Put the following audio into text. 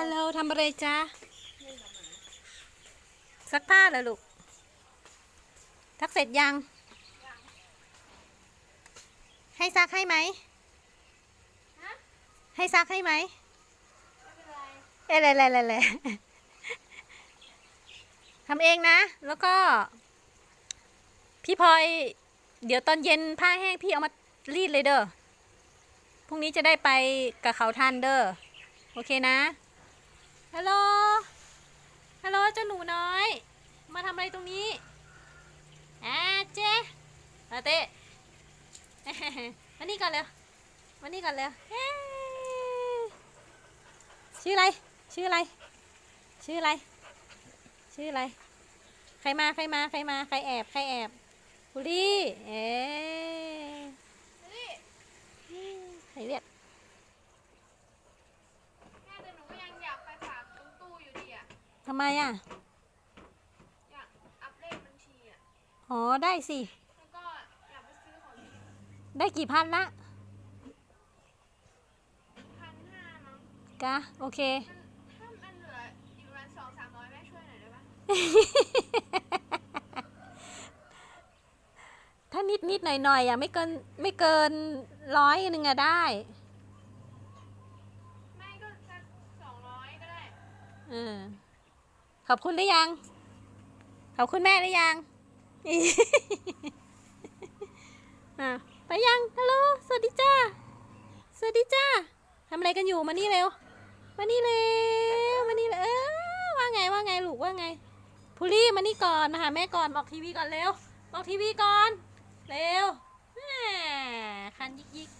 ฮัลโหลทำอะไรจ๊ะซักผ้าเหรอลูกซักเสร็จยัง ให้ซักให้ไหม ให้ซักให้ไหมเอ๊ะอะไรอะไรอะไรทำเองนะ แล้วก็ พี่พลอยเดี๋ยวตอนเย็นผ้าแห้งพี่เอามารีดเลยเด้อพรุ่งนี้จะได้ไปกับเขาทันเด้อ โอเคนะ ฮัลโหล ฮัลโหลเจ้าหนูน้อย มาทำอะไรตรงนี้อาเจ๊อาเต้มานี่ก่อนเร็วมานี่ก่อนเร็วชื่ออะไร ชื่ออะไร ชื่ออะไร ชื่ออะไร ใครมา ใครมา ใครมา ใครแอบ ใครแอบบุรีเอ๊ะใครเรียก แม่แต่หนูก็ยังอยากไปฝากตรงตู้อยู่ดีอะ ทำไมอะ อยากอัปเลขบัญชีอะ อ๋อ ได้สิ แล้วก็อยากไปซื้อของได้กี่พันละพันห้ามั้งกะโอเค มันถ้ามันเหลืออีกประมาณสองสามร้อยแม่ช่วยหน่อยได้ปะถ้านิดนิดหน่อยหน่อยๆอะไม่เกินไม่เกินร้อยหนึ่งอะได้ ไม่ก็สักสองร้อยก็ได้ เออ ขอบคุณหรือยัง ขอบคุณแม่หรือยังอะไปยังฮัลโหลสวัสดีจ้า สวัสดีจ้าทำอะไรกันอยู่มานี่เร็ว มานี่เร็ว มานี่เร็วเออว่าไงว่าไงลูกว่าไงพูลี่มานี่ก่อนมาหาแม่ก่อนบอกทีวีก่อนเร็ว บอกทีวีก่อน เร็วแหมคันยิกยิก